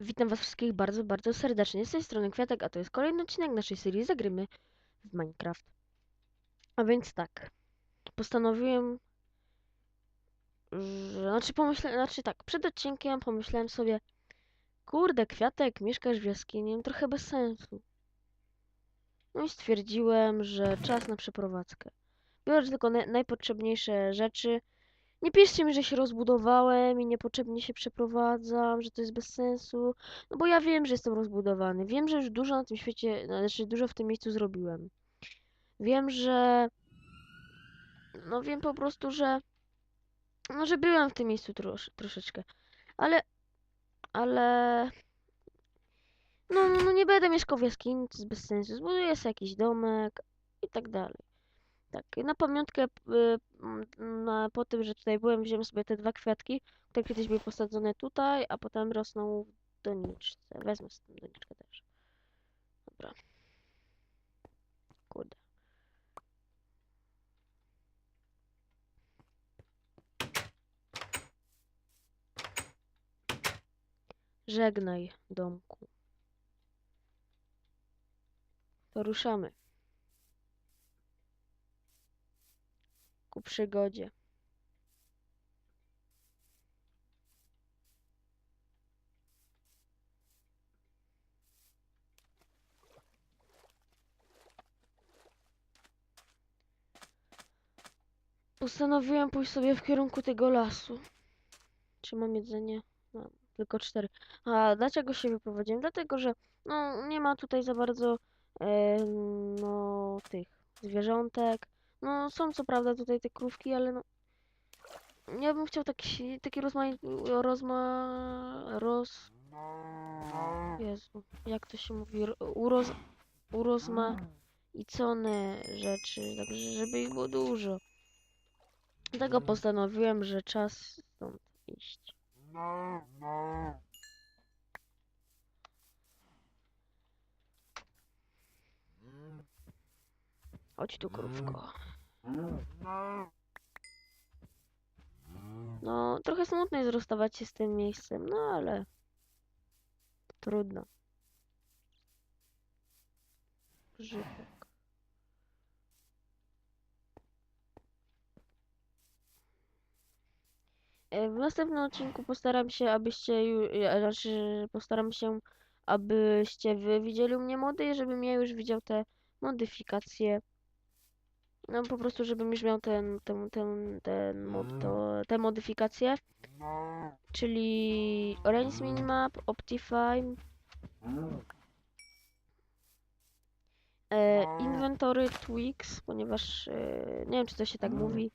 Witam was wszystkich bardzo, bardzo serdecznie. Z tej strony Kwiatek, a to jest kolejny odcinek naszej serii Zagrymy w Minecraft. A więc tak, postanowiłem, że, znaczy znaczy tak, przed odcinkiem pomyślałem sobie, kurde Kwiatek, mieszkasz w jaskini, trochę bez sensu. No i stwierdziłem, że czas na przeprowadzkę. Biorę tylko na, najpotrzebniejsze rzeczy. Nie piszcie mi, że się rozbudowałem i niepotrzebnie się przeprowadzam, że to jest bez sensu. No bo ja wiem, że jestem rozbudowany. Wiem, że już dużo na tym świecie, znaczy dużo w tym miejscu zrobiłem. Wiem, że. No wiem po prostu, że. No, że byłem w tym miejscu trosz, troszeczkę. Ale. Ale. No, no, no nie będę mieszkał w jaskini, to jest bez sensu. Zbuduję sobie jakiś domek i tak dalej. Tak, na pamiątkę y, na, po tym, że tutaj byłem, wziąłem sobie te dwa kwiatki, które kiedyś były posadzone tutaj, a potem rosną w doniczce. Wezmę z tym doniczkę też. Dobra. Kurde. Żegnaj, domku. To ruszamy. Ku przygodzie. Postanowiłem pójść sobie w kierunku tego lasu. Czy mam jedzenie? Mam, tylko cztery. A dlaczego się wyprowadziłem? Dlatego, że no, nie ma tutaj za bardzo e, no, tych zwierzątek. No, są co prawda tutaj te krówki, ale no. Ja bym chciał taki, taki rozmai... rozma... roz... Jezu, jak to się mówi? Ro- Uroz... urozmaicone rzeczy, także żeby ich było dużo. Dlatego postanowiłem, że czas stąd iść. Chodź tu, krówko. No, trochę smutno jest rozstawać się z tym miejscem, no ale trudno. Grzybek. E, W następnym odcinku postaram się, abyście już, znaczy postaram się, abyście wy widzieli u mnie mody, żebym ja już widział te modyfikacje. No po prostu, żebym już miał ten, ten, ten, ten mod, to, te modyfikacje. Czyli Orange Minimap, Optifine, e, Inventory Tweaks, ponieważ e, nie wiem, czy to się tak mówi,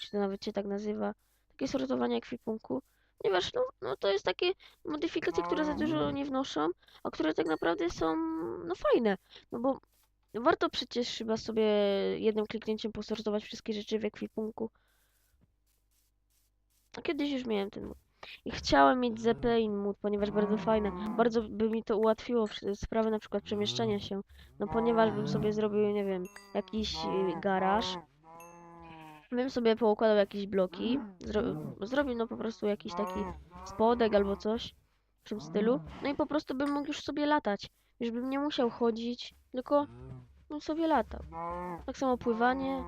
czy to nawet się tak nazywa. Takie sortowanie ekwipunku. Ponieważ no, no to jest takie modyfikacje, które za dużo nie wnoszą, a które tak naprawdę są no fajne. No bo warto przecież chyba sobie jednym kliknięciem posortować wszystkie rzeczy w ekwipunku. A kiedyś już miałem ten mód. I chciałem mieć Zeppelin mód, ponieważ bardzo fajne. Bardzo by mi to ułatwiło sprawę na przykład przemieszczania się. No ponieważ bym sobie zrobił, nie wiem, jakiś y, garaż. Bym sobie poukładał jakieś bloki. Zro zrobił no po prostu jakiś taki spodek albo coś w tym stylu. No i po prostu bym mógł już sobie latać. Już bym nie musiał chodzić, tylko bym sobie latał. Tak samo pływanie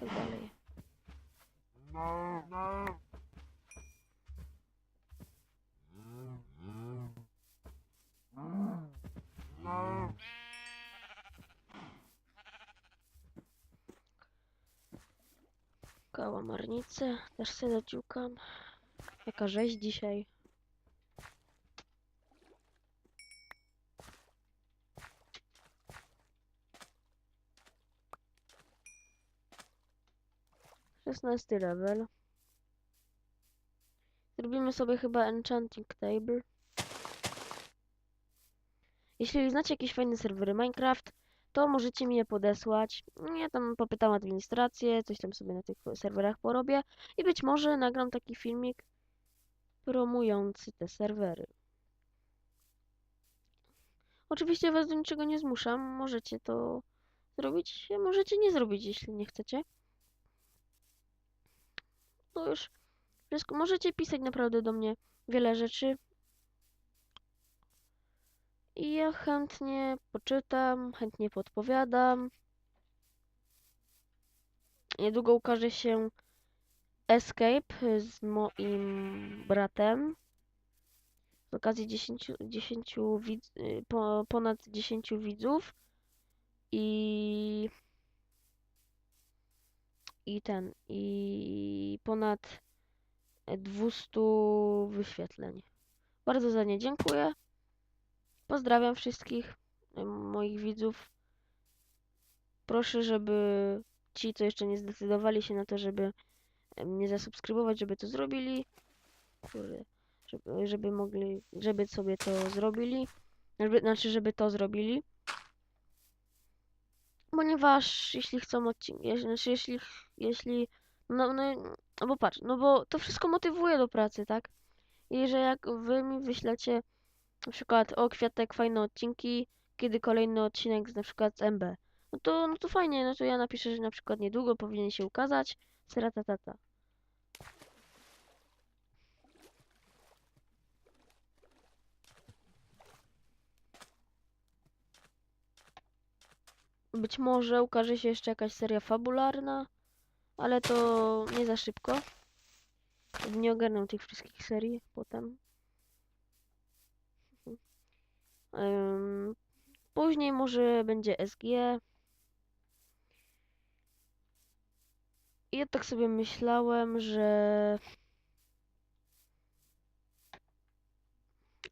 tak dalej. Kałamarnicę też sobie zaciukam. Jaka rzeź dzisiaj. Szesnasty level. Zrobimy sobie chyba enchanting table. Jeśli znacie jakieś fajne serwery Minecraft, to możecie mi je podesłać. Ja tam popytam administrację, coś tam sobie na tych serwerach porobię i być może nagram taki filmik promujący te serwery. Oczywiście was do niczego nie zmuszam, możecie to zrobić, możecie nie zrobić, jeśli nie chcecie. To już wszystko. Możecie pisać naprawdę do mnie wiele rzeczy. I ja chętnie poczytam, chętnie podpowiadam. Niedługo ukaże się Escape z moim bratem. Z okazji 10, 10 widz, y, po, ponad 10 widzów. I i ten, i ponad 200 wyświetleń. Bardzo za nie dziękuję. Pozdrawiam wszystkich moich widzów. Proszę, żeby ci, co jeszcze nie zdecydowali się na to, żeby mnie zasubskrybować, żeby to zrobili. Kurde, żeby, żeby mogli, żeby sobie to zrobili. Żeby, znaczy, żeby to zrobili. Ponieważ jeśli chcą odcinki, znaczy jeśli, jeśli, no, no, no bo patrz, no bo to wszystko motywuje do pracy, tak? I że jak wy mi wyślecie na przykład o kwiatek fajne odcinki, kiedy kolejny odcinek z na przykład z MB, no to, no to fajnie, no to ja napiszę, że na przykład niedługo powinien się ukazać, seratatata. Być może ukaże się jeszcze jakaś seria fabularna, ale to nie za szybko. Nie ogarnę tych wszystkich serii potem. Później może będzie SG. Ja tak sobie myślałem, że...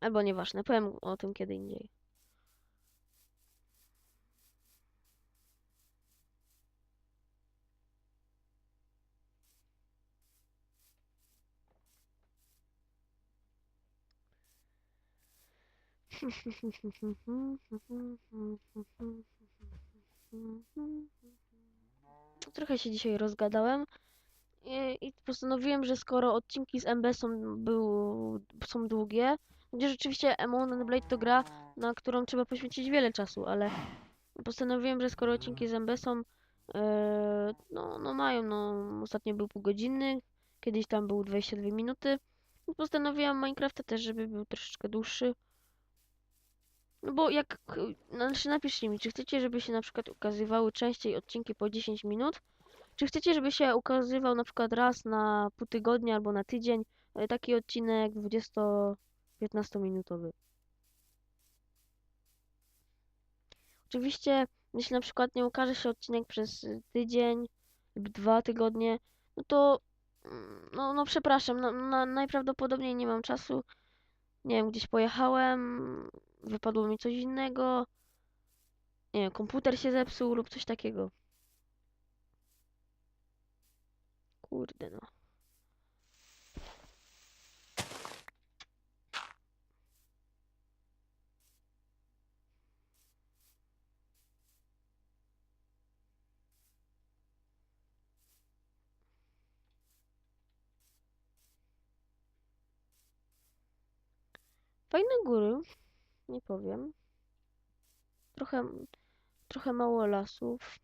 Albo nieważne, powiem o tym kiedy indziej. Trochę się dzisiaj rozgadałem i, i postanowiłem, że skoro odcinki z MB są, był, są długie, gdzie rzeczywiście Amon Blade to gra, na którą trzeba poświęcić wiele czasu, ale postanowiłem, że skoro odcinki z MB są, e, no, no mają, no ostatnio był półgodzinny, kiedyś tam był 22 minuty, no postanowiłam Minecrafta też, żeby był troszeczkę dłuższy. No bo jak, znaczy napiszcie mi, czy chcecie, żeby się na przykład ukazywały częściej odcinki po 10 minut, czy chcecie, żeby się ukazywał na przykład raz na pół tygodnia albo na tydzień e, taki odcinek 20-15 minutowy. Oczywiście, jeśli na przykład nie ukaże się odcinek przez tydzień lub dwa tygodnie, no to mm, no, no przepraszam, no, no, najprawdopodobniej nie mam czasu. Nie wiem, gdzieś pojechałem, wypadło mi coś innego. Nie wiem, komputer się zepsuł lub coś takiego. Kurde no. Fajne góry, nie powiem. Trochę, trochę mało lasów.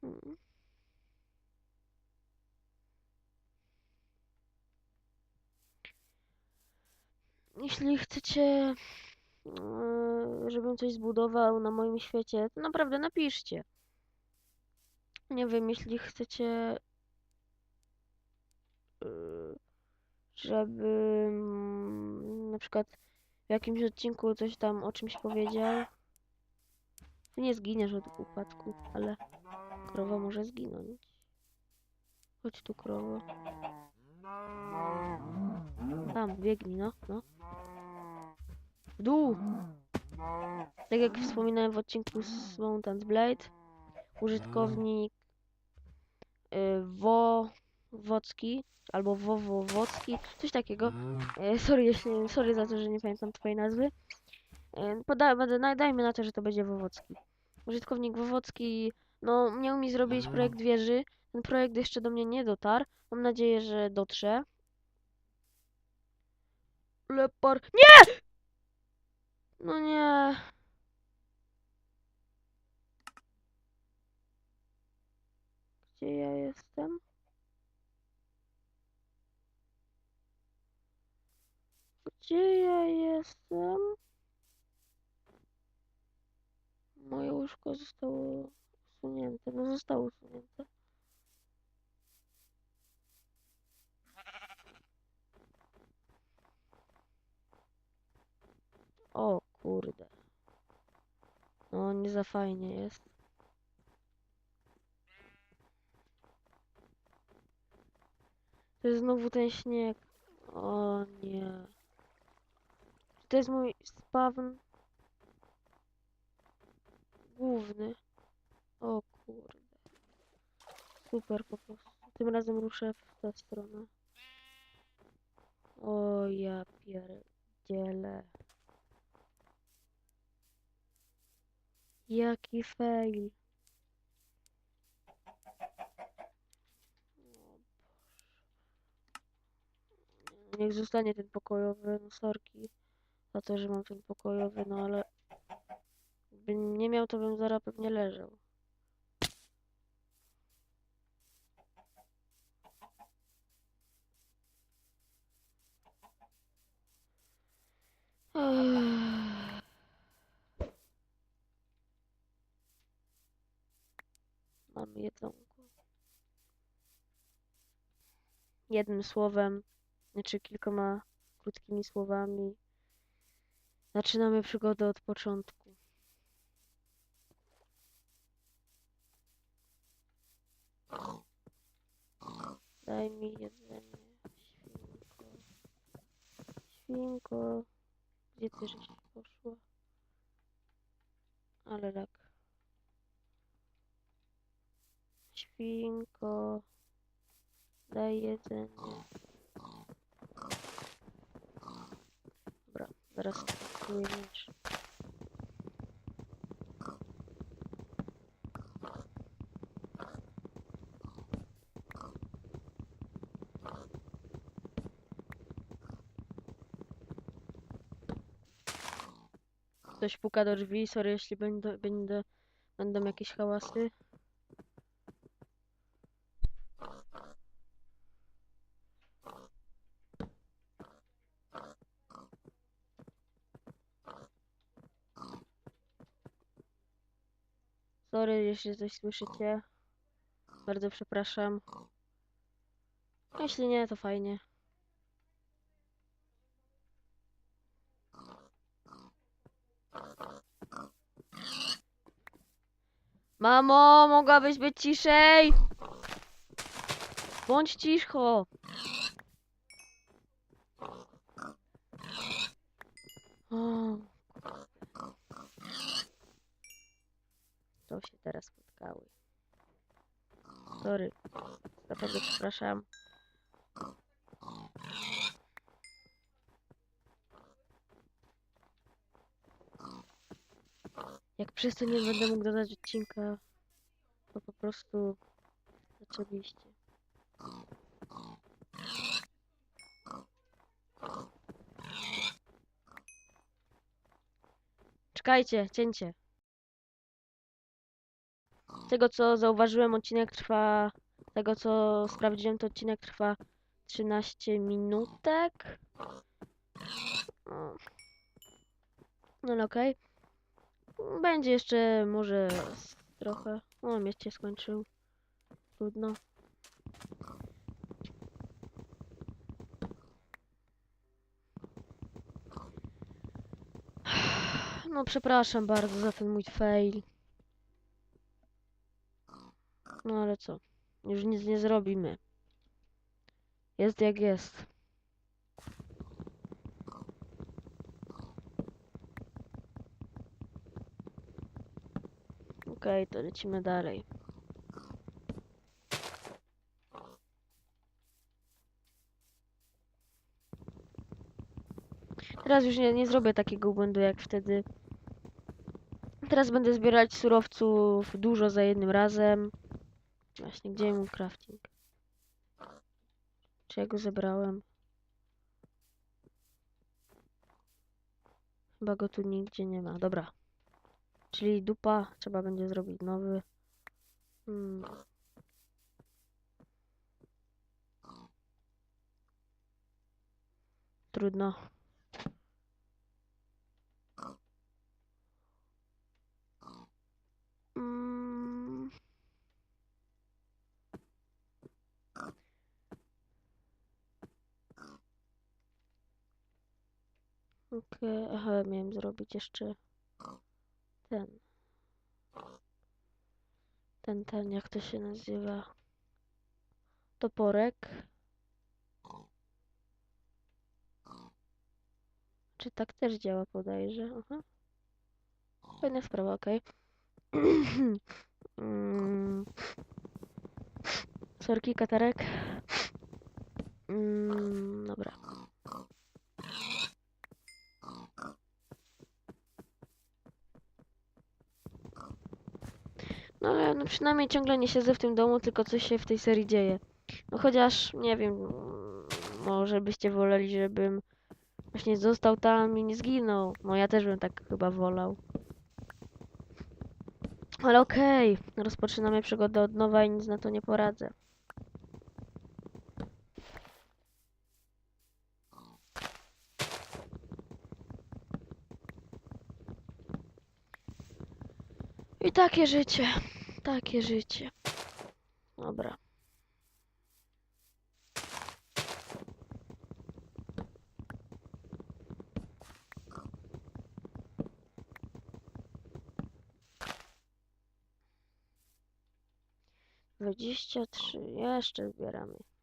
Hmm. Jeśli chcecie, e, żebym coś zbudował na moim świecie, to naprawdę napiszcie. Nie wiem, jeśli chcecie, e, żebym na przykład w jakimś odcinku coś tam o czymś powiedział. Ty nie zginiesz od upadku, ale krowa może zginąć. Chodź tu, krowo. Tam, biegnij, no, no. W dół! Tak jak wspominałem w odcinku z Mountains Blade, użytkownik y, Wowocki, albo Wowowocki, coś takiego. E, sorry, jeśli, sorry za to, że nie pamiętam twojej nazwy. E, poda, dajmy na to, że to będzie Wowocki. Użytkownik Wowocki, no, miał mi zrobić projekt wieży. Ten projekt jeszcze do mnie nie dotarł. Mam nadzieję, że dotrze. Lepar... Nie! No nie. Gdzie ja jestem? Gdzie ja jestem? Moje łóżko zostało usunięte. No zostało usunięte. O kurde. No nie za fajnie jest. To jest znowu ten śnieg. O to jest mój spawn główny? O kurde. Super po prostu. Tym razem ruszę w tę stronę. O ja pierdzielę. Jaki fail. Niech zostanie ten pokojowy, no sorki za to, że mam ten pokojowy, no ale gdybym nie miał, to bym zaraz pewnie leżał. Mamy jedzonko. Jednym słowem, znaczy kilkoma krótkimi słowami, zaczynamy przygodę od początku. Daj mi jedzenie, świnko. Świnko, gdzie ty żeś poszła? Ale tak. Świnko, daj jedzenie. Dobra, zaraz miecz. Ktoś puka do drzwi, sorry jeśli będę, będę, będą jakieś hałasy. Sorry, jeśli coś słyszycie. Bardzo przepraszam. Jeśli nie, to fajnie. Mamo, mogłabyś być ciszej? Bądź cicho. O, to się teraz spotkały. Sorry. Dlatego przepraszam. Jak przez to nie będę mógł dodać odcinka, to po prostu zaczęliście. Czekajcie, cięcie. Z tego co zauważyłem, odcinek trwa. Z tego co sprawdziłem, to odcinek trwa 13 minutek. No, no okej. Będzie jeszcze może trochę. O, miecz się skończył. Trudno. No przepraszam bardzo za ten mój fail. No ale co? Już nic nie zrobimy. Jest jak jest. Okej, to lecimy dalej. Teraz już nie, nie zrobię takiego błędu jak wtedy. Teraz będę zbierać surowców dużo za jednym razem. Właśnie, gdzie mu crafting? Czy ja go zebrałem? Chyba go tu nigdzie nie ma. Dobra. Czyli dupa, trzeba będzie zrobić nowy. Hmm. Trudno. Mm. Okej, aha, miałem zrobić jeszcze ten. Ten, ten, jak to się nazywa? Toporek. Czy tak też działa, podajże? Aha. Fajna sprawa, okej. Mm. Sorki, katarek. Mm, dobra. No no przynajmniej ciągle nie siedzę w tym domu, tylko coś się w tej serii dzieje. No chociaż, nie wiem, może byście woleli, żebym właśnie został tam i nie zginął. No ja też bym tak chyba wolał. Ale okej, rozpoczynamy przygodę od nowa i nic na to nie poradzę. I takie życie, takie życie. Dobra. Dwadzieścia trzy, jeszcze zbieramy.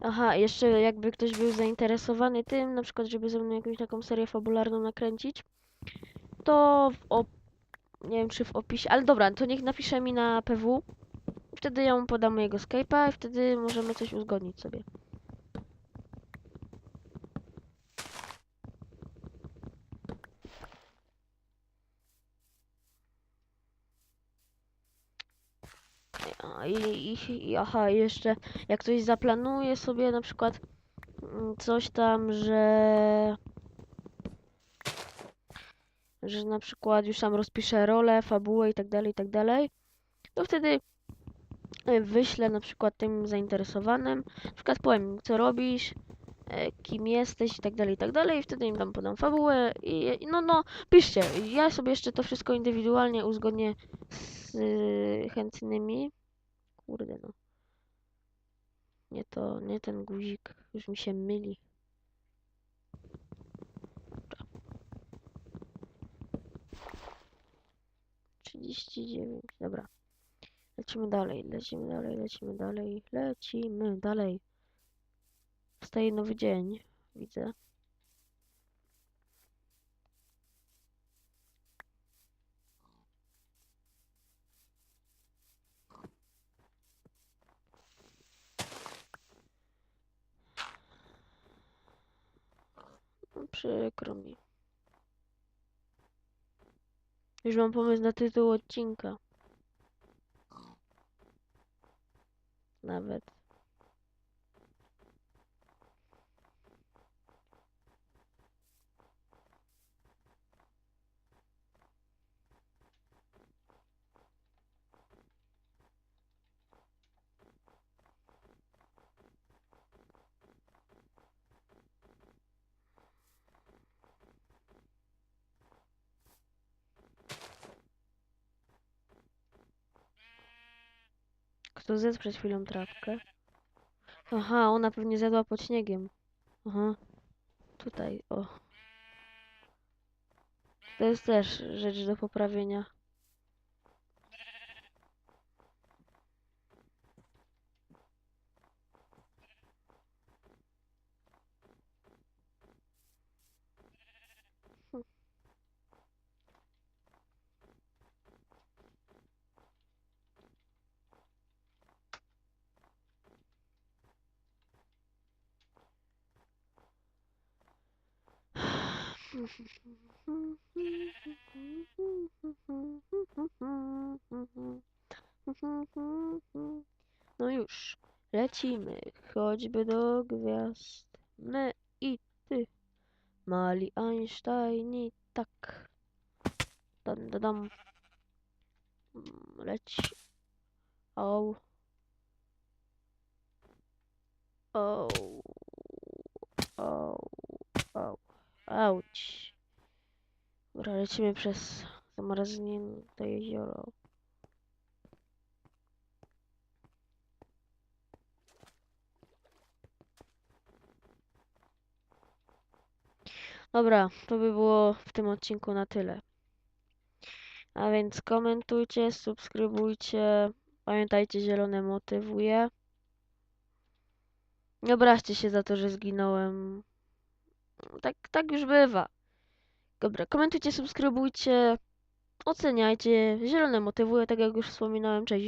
Aha, jeszcze jakby ktoś był zainteresowany tym, na przykład, żeby ze mną jakąś taką serię fabularną nakręcić, to w op... nie wiem czy w opisie, ale dobra, to niech napisze mi na PW. Wtedy ja mu podam mojego Skype'a i wtedy możemy coś uzgodnić sobie. I, aha, jeszcze jak ktoś zaplanuje sobie na przykład mm, coś tam, że że na przykład już tam rozpisze rolę, fabułę i tak dalej, i tak dalej, to wtedy e, wyślę na przykład tym zainteresowanym, na przykład powiem co robisz, e, kim jesteś i tak dalej, i tak dalej, i wtedy im tam podam fabułę i no, no, piszcie, ja sobie jeszcze to wszystko indywidualnie uzgodnię z y, chętnymi. Kurde no. Nie to, nie ten guzik, już mi się myli. Dobra. 39, dobra. Lecimy dalej, lecimy dalej, lecimy dalej, lecimy dalej. Wstaje nowy dzień, widzę. No, Przykro mi. Już mam pomysł na tytuł odcinka. Nawet. Kto zjadł przed chwilą trawkę? Aha, ona pewnie zjadła pod śniegiem. Aha. Tutaj, o. To jest też rzecz do poprawienia. No już, lecimy, choćby do gwiazd. My i ty, mali Einsteini, tak. Dam, dam, dam. Leć. Au. Au. Au. Auć. Dobra, lecimy przez zamarznięte jezioro. Dobra, to by było w tym odcinku na tyle. A więc komentujcie, subskrybujcie. Pamiętajcie, zielone motywuje. Nie obraźcie się za to, że zginąłem. Tak, tak już bywa. Dobra, komentujcie, subskrybujcie, oceniajcie. Zielone motywuje, tak jak już wspominałem. Cześć.